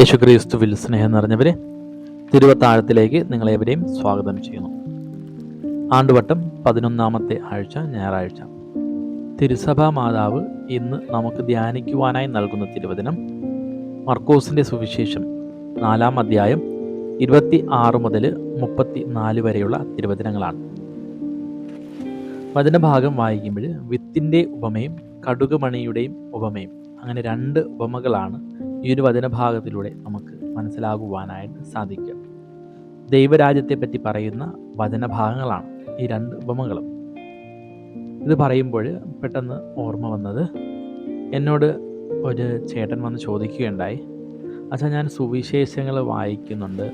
യേശുക്രിസ്തുവിൽ സ്നേഹം നിറഞ്ഞവരെ തിരുവത്താഴത്തിലേക്ക് നിങ്ങളെവരെയും സ്വാഗതം ചെയ്യുന്നു. ആണ്ടുവട്ടം പതിനൊന്നാമത്തെ ആഴ്ച ഞായറാഴ്ച. തിരുസഭാ മാതാവ് ഇന്ന് നമുക്ക് ധ്യാനിക്കുവാനായി നൽകുന്ന തിരുവചനം മർക്കോസിന്റെ സുവിശേഷം നാലാം അധ്യായം ഇരുപത്തി ആറ് മുതൽ മുപ്പത്തി നാല് വരെയുള്ള തിരുവചനങ്ങളാണ്. വചനഭാഗം വായിക്കുമ്പോൾ വിത്തിന്റെ ഉപമയും കടുകുമണിയുടെയും ഉപമയും അങ്ങനെ രണ്ട് ഉപമകളാണ് ഈ ഒരു വചനഭാഗത്തിലൂടെ നമുക്ക് മനസ്സിലാകുവാനായിട്ട് സാധിക്കുക ദൈവരാജ്യത്തെപ്പറ്റി പറയുന്ന വചനഭാഗങ്ങളാണ് ഈ രണ്ട് ഉപമകളും. ഇത് പറയുമ്പോൾ പെട്ടെന്ന് ഓർമ്മ വന്നത് എന്നോട് ഒരു ചേട്ടൻ വന്ന് ചോദിക്കുകയുണ്ടായി. അച്ഛാ ഞാൻ സുവിശേഷങ്ങൾ വായിക്കുന്നുണ്ട്.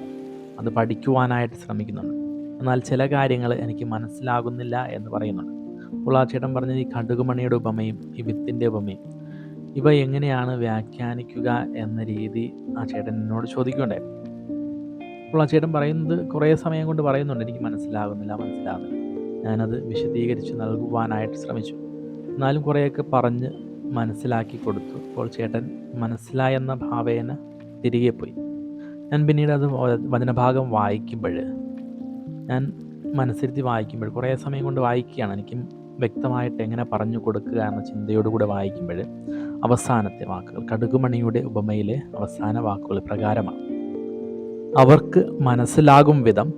അത് പഠിക്കുവാനായിട്ട് ശ്രമിക്കുന്നുണ്ട്. എന്നാൽ ചില കാര്യങ്ങൾ എനിക്ക് മനസ്സിലാകുന്നില്ല എന്ന് പറയുന്നുണ്ട്. അപ്പോൾ ആ ചേട്ടൻ പറഞ്ഞ ഈ കടുകുമണിയുടെ ഉപമയും ഈ വിത്തിന്റെ ഉപമയും ഇവ എങ്ങനെയാണ് വ്യാഖ്യാനിക്കുക എന്ന രീതി ആ ചേട്ടൻ എന്നോട് ചോദിക്കുകയുണ്ടായിരുന്നു അപ്പോൾ ആ ചേട്ടൻ പറയുന്നത് കുറേ സമയം കൊണ്ട് പറയുന്നുണ്ട്. എനിക്ക് മനസ്സിലാകുന്നില്ല മനസ്സിലാകുന്നില്ല. ഞാനത് വിശദീകരിച്ച് നൽകുവാനായിട്ട് ശ്രമിച്ചു. എന്നാലും കുറേയൊക്കെ പറഞ്ഞ് മനസ്സിലാക്കി കൊടുത്തു. അപ്പോൾ ചേട്ടൻ മനസ്സിലായെന്ന ഭാവേന തിരികെ പോയി. ഞാൻ പിന്നീട് അത് വചനഭാഗം വായിക്കുമ്പോൾ ഞാൻ മനസ്സിരുത്തി വായിക്കുമ്പോൾ കുറേ സമയം കൊണ്ട് വായിക്കുകയാണ്. എനിക്കും വ്യക്തമായിട്ട് എങ്ങനെ പറഞ്ഞു കൊടുക്കുക എന്ന ചിന്തയോടുകൂടെ വായിക്കുമ്പോൾ അവസാനത്തെ വാക്കുകൾ കടുകുമണിയുടെ ഉപമയിലെ അവസാന വാക്കുകൾ പ്രകാരമാണ്. അവർക്ക് മനസ്സിലാകും വിധം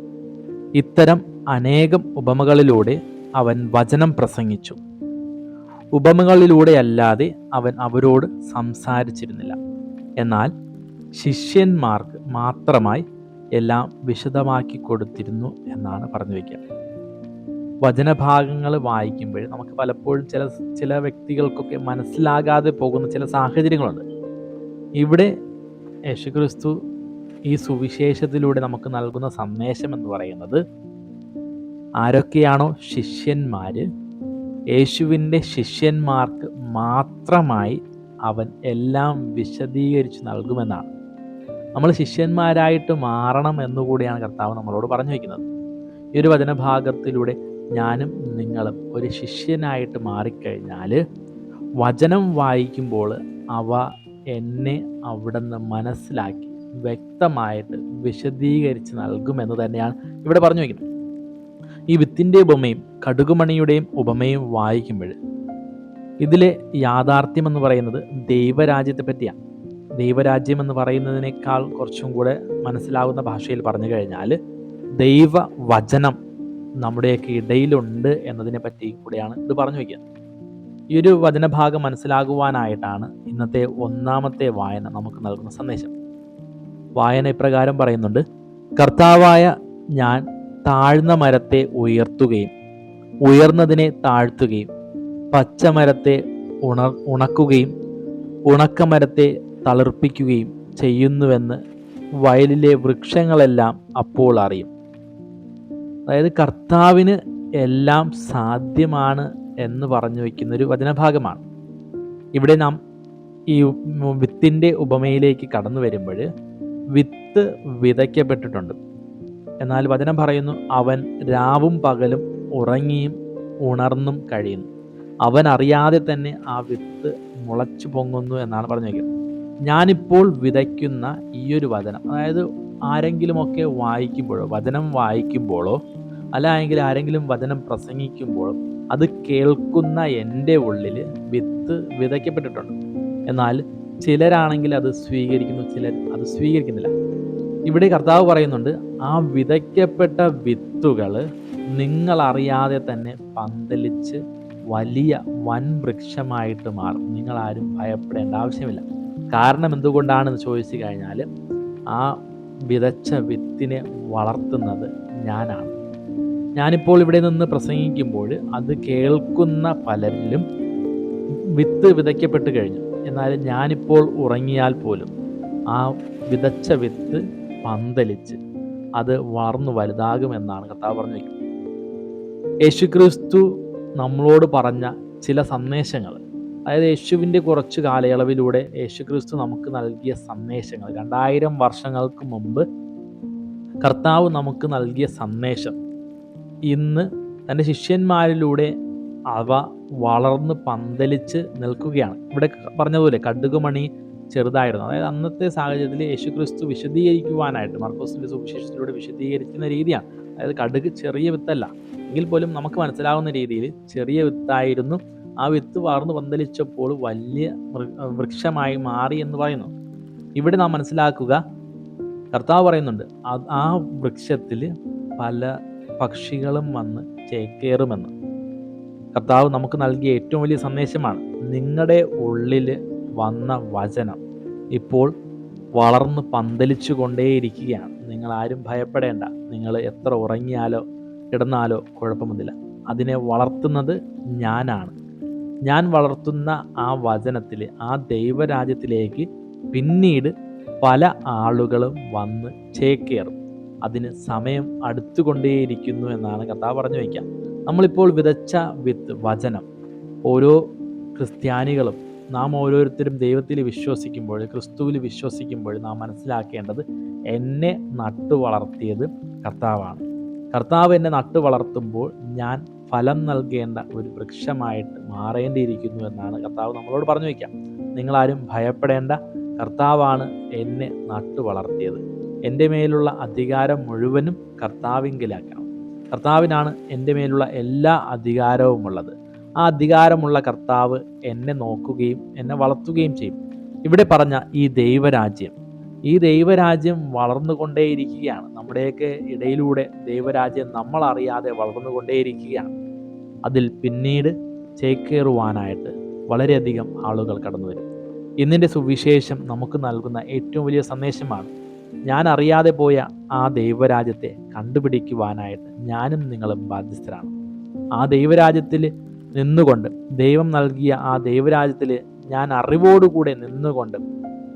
ഇത്തരം അനേകം ഉപമകളിലൂടെ അവൻ വചനം പ്രസംഗിച്ചു. ഉപമകളിലൂടെയല്ലാതെ അവൻ അവരോട് സംസാരിച്ചിരുന്നില്ല. എന്നാൽ ശിഷ്യന്മാർക്ക് മാത്രമായി എല്ലാം വിശദമാക്കി കൊടുത്തിരുന്നു എന്നാണ് പറഞ്ഞു വയ്ക്കുക. വചനഭാഗങ്ങൾ വായിക്കുമ്പോൾ നമുക്ക് പലപ്പോഴും ചില ചില വ്യക്തികൾക്കൊക്കെ മനസ്സിലാകാതെ പോകുന്ന ചില സാഹചര്യങ്ങളുണ്ട്. ഇവിടെ യേശുക്രിസ്തു ഈ സുവിശേഷത്തിലൂടെ നമുക്ക് നൽകുന്ന സന്ദേശം എന്ന് പറയുന്നത് ആരൊക്കെയാണോ ശിഷ്യന്മാർ യേശുവിന്റെ ശിഷ്യന്മാർക്ക് മാത്രമായി അവൻ എല്ലാം വിശദീകരിച്ച് നൽകുമെന്നാണ്. നമ്മൾ ശിഷ്യന്മാരായിട്ട് മാറണം എന്നുകൂടിയാണ് കർത്താവ് നമ്മളോട് പറഞ്ഞു വയ്ക്കുന്നത്. ഈ ഒരു വചനഭാഗത്തിലൂടെ ഞാനും നിങ്ങളും ഒരു ശിഷ്യനായിട്ട് മാറിക്കഴിഞ്ഞാൽ വചനം വായിക്കുമ്പോൾ അവ എന്നെ അവിടെ നിന്ന് മനസ്സിലാക്കി വ്യക്തമായിട്ട് വിശദീകരിച്ച് നൽകുമെന്ന് തന്നെയാണ് ഇവിടെ പറഞ്ഞു വയ്ക്കുന്നത്. ഈ വിത്തിന്റെ ഉപമയും കടുകുമണിയുടെയും ഉപമയും വായിക്കുമ്പോൾ ഇതിലെ യാഥാർത്ഥ്യം എന്ന് പറയുന്നത് ദൈവരാജ്യത്തെ പറ്റിയാണ്. ദൈവരാജ്യം എന്ന് പറയുന്നതിനേക്കാൾ കുറച്ചും കൂടെ മനസ്സിലാകുന്ന ഭാഷയിൽ പറഞ്ഞു കഴിഞ്ഞാൽ ദൈവ വചനം നമ്മുടെയൊക്കെ ഇടയിലുണ്ട് എന്നതിനെ പറ്റി കൂടെയാണ് ഇത് പറഞ്ഞു വയ്ക്കുന്നത് ഈ ഒരു വചനഭാഗം മനസ്സിലാകുവാനായിട്ടാണ് ഇന്നത്തെ ഒന്നാമത്തെ വായന നമുക്ക് നൽകുന്ന സന്ദേശം. വായന ഇപ്രകാരം പറയുന്നുണ്ട് കർത്താവായ ഞാൻ താഴ്ന്ന മരത്തെ ഉയർത്തുകയും ഉയർന്നതിനെ താഴ്ത്തുകയും പച്ചമരത്തെ ഉണർ ഉണക്കുകയും ഉണക്കമരത്തെ തളിർപ്പിക്കുകയും ചെയ്യുന്നുവെന്ന് വയലിലെ വൃക്ഷങ്ങളെല്ലാം അപ്പോൾ അറിയും. അതായത് കർത്താവിന് എല്ലാം സാധ്യമാണ് എന്ന് പറഞ്ഞു വയ്ക്കുന്ന ഒരു വചനഭാഗമാണ്. ഇവിടെ നാം ഈ വിത്തിന്റെ ഉപമയിലേക്ക് കടന്നു വരുമ്പോൾ വിത്ത് വിതയ്ക്കപ്പെട്ടിട്ടുണ്ട്. എന്നാൽ വചനം പറയുന്നു അവൻ രാവും പകലും ഉറങ്ങിയും ഉണർന്നും കഴിയുന്നു. അവൻ അറിയാതെ തന്നെ ആ വിത്ത് മുളച്ചു പൊങ്ങുന്നു എന്നാണ് പറഞ്ഞു വയ്ക്കുന്നത്. ഞാനിപ്പോൾ വിതയ്ക്കുന്ന ഈ ഒരു വചനം അതായത് ആരെങ്കിലുമൊക്കെ വായിക്കുമ്പോഴോ വചനം വായിക്കുമ്പോഴോ അല്ല എങ്കിൽ ആരെങ്കിലും വചനം പ്രസംഗിക്കുമ്പോഴോ അത് കേൾക്കുന്ന എന്റെ ഉള്ളിൽ വിത്ത് വിതയ്ക്കപ്പെട്ടിട്ടുണ്ട്. എന്നാൽ ചിലരാണെങ്കിൽ അത് സ്വീകരിക്കുന്നു ചിലർ അത് സ്വീകരിക്കുന്നില്ല. ഇവിടെ കർത്താവ് പറയുന്നുണ്ട് ആ വിതയ്ക്കപ്പെട്ട വിത്തുകൾ നിങ്ങളറിയാതെ തന്നെ പന്തലിച്ച് വലിയ വൻ വൃക്ഷമായിട്ട് മാറും. നിങ്ങളാരും ഭയപ്പെടേണ്ട ആവശ്യമില്ല. കാരണം എന്തുകൊണ്ടാണെന്ന് ചോദിച്ചു കഴിഞ്ഞാൽ ആ വിതച്ച വിത്തിനെ വളർത്തുന്നത് ഞാനാണ്. ഞാനിപ്പോൾ ഇവിടെ നിന്ന് പ്രസംഗിക്കുമ്പോൾ അത് കേൾക്കുന്ന പലരിലും വിത്ത് വിതയ്ക്കപ്പെട്ട് കഴിഞ്ഞു. എന്നാൽ ഞാനിപ്പോൾ ഉറങ്ങിയാൽ പോലും ആ വിതച്ച വിത്ത് പന്തലിച്ച് അത് വളർന്നു വലുതാകുമെന്നാണ് കർത്താവ് പറഞ്ഞിരിക്കുന്നത്. യേശുക്രിസ്തു നമ്മളോട് പറഞ്ഞ ചില സന്ദേശങ്ങൾ അതായത് യേശുവിന്റെ കുറച്ച് കാലയളവിലൂടെ യേശുക്രിസ്തു നമുക്ക് നൽകിയ സന്ദേശങ്ങൾ രണ്ടായിരം വർഷങ്ങൾക്ക് മുമ്പ് കർത്താവ് നമുക്ക് നൽകിയ സന്ദേശം ഇന്ന് തന്റെ ശിഷ്യന്മാരിലൂടെ അവ വളർന്ന് പന്തലിച്ച് നിൽക്കുകയാണ്. ഇവിടെ പറഞ്ഞതുപോലെ കടുകുമണി ചെറുതായിരുന്നു. അതായത് അന്നത്തെ സാഹചര്യത്തിൽ യേശുക്രിസ്തു വിശദീകരിക്കുവാനായിട്ട് മർക്കോസിന്റെ സുവിശേഷത്തിലൂടെ വിശദീകരിക്കുന്ന രീതിയാണ്. അതായത് കടുക് ചെറിയ വിത്തല്ല. എങ്കിൽ പോലും നമുക്ക് മനസ്സിലാവുന്ന രീതിയിൽ ചെറിയ വിത്തായിരുന്നു ആ വിത്ത് വളർന്നു പന്തലിച്ചപ്പോൾ വലിയ വൃക്ഷമായി മാറി എന്ന് പറയുന്നു. ഇവിടെ നാം മനസ്സിലാക്കുക കർത്താവ് പറയുന്നുണ്ട് ആ വൃക്ഷത്തിൽ പല പക്ഷികളും വന്ന് ചേക്കേറുമെന്ന്. കർത്താവ് നമുക്ക് നൽകിയ ഏറ്റവും വലിയ സന്ദേശമാണ് നിങ്ങളുടെ ഉള്ളിൽ വന്ന വചനം ഇപ്പോൾ വളർന്ന് പന്തലിച്ചു കൊണ്ടേയിരിക്കുകയാണ് നിങ്ങൾ ആരും ഭയപ്പെടേണ്ട. നിങ്ങൾ എത്ര ഉറങ്ങിയാലോ കിടന്നാലോ കുഴപ്പമൊന്നുമില്ല. അതിനെ വളർത്തുന്നത് ഞാനാണ്. ഞാൻ വളർത്തുന്ന ആ വചനത്തിൽ ആ ദൈവരാജ്യത്തിലേക്ക് പിന്നീട് പല ആളുകളും വന്ന് ചേക്കേറും. അതിന് സമയം അടുത്തുകൊണ്ടേയിരിക്കുന്നു എന്നാണ് കഥ പറഞ്ഞു വയ്ക്കുക. നമ്മളിപ്പോൾ വിതച്ച വിത്ത് വചനം ഓരോ ക്രിസ്ത്യാനികളും നാം ഓരോരുത്തരും ദൈവത്തിൽ വിശ്വസിക്കുമ്പോൾ ക്രിസ്തുവിൽ വിശ്വസിക്കുമ്പോൾ നാം മനസ്സിലാക്കേണ്ടത് എന്നെ നട്ടു വളർത്തിയത് കർത്താവാണ്. കർത്താവ് എന്നെ നട്ടു വളർത്തുമ്പോൾ ഞാൻ ഫലം നൽകേണ്ട ഒരു വൃക്ഷമായിട്ട് മാറേണ്ടിയിരിക്കുന്നു എന്നാണ് കർത്താവ് നമ്മളോട് പറഞ്ഞു വയ്ക്കാം നിങ്ങളാരും ഭയപ്പെടേണ്ട. കർത്താവാണ് എന്നെ നട്ടു വളർത്തിയത് എന്റെ മേലുള്ള അധികാരം മുഴുവനും കർത്താവിങ്കിലാക്കണം. കർത്താവിനാണ് എന്റെ മേലുള്ള എല്ലാ അധികാരവും ഉള്ളത്. ആ അധികാരമുള്ള കർത്താവ് എന്നെ നോക്കുകയും എന്നെ വളർത്തുകയും ചെയ്യും. ഇവിടെ പറഞ്ഞ ഈ ദൈവരാജ്യം ഈ ദൈവരാജ്യം വളർന്നുകൊണ്ടേയിരിക്കുകയാണ്. നമ്മുടെയൊക്കെ ഇടയിലൂടെ ദൈവരാജ്യം നമ്മൾ അറിയാതെ വളർന്നുകൊണ്ടേയിരിക്കുകയാണ്. അതിൽ പിന്നീട് ചേക്കേറുവാനായിട്ട് വളരെയധികം ആളുകൾ കടന്നു വരും ഇന്നിന്റെ സുവിശേഷം നമുക്ക് നൽകുന്ന ഏറ്റവും വലിയ സന്ദേശമാണ് ഞാൻ അറിയാതെ പോയ ആ ദൈവരാജ്യത്തെ കണ്ടുപിടിക്കുവാനായിട്ട് ഞാനും നിങ്ങളും ബാധ്യസ്ഥരാണ്. ആ ദൈവരാജ്യത്തിൽ നിന്നുകൊണ്ട് ദൈവം നൽകിയ ആ ദൈവരാജ്യത്തിൽ ഞാൻ അറിവോടുകൂടെ നിന്നുകൊണ്ട്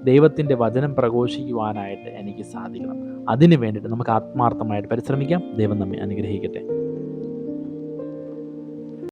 ദൈവത്തിന്റെ വചനം പ്രഘോഷിക്കുവാനായിട്ട് എനിക്ക് സാധിക്കണം. അതിനു വേണ്ടിയിട്ട് നമുക്ക് ആത്മാർത്ഥമായിട്ട് പരിശ്രമിക്കാം. ദൈവം നമ്മെ അനുഗ്രഹിക്കട്ടെ.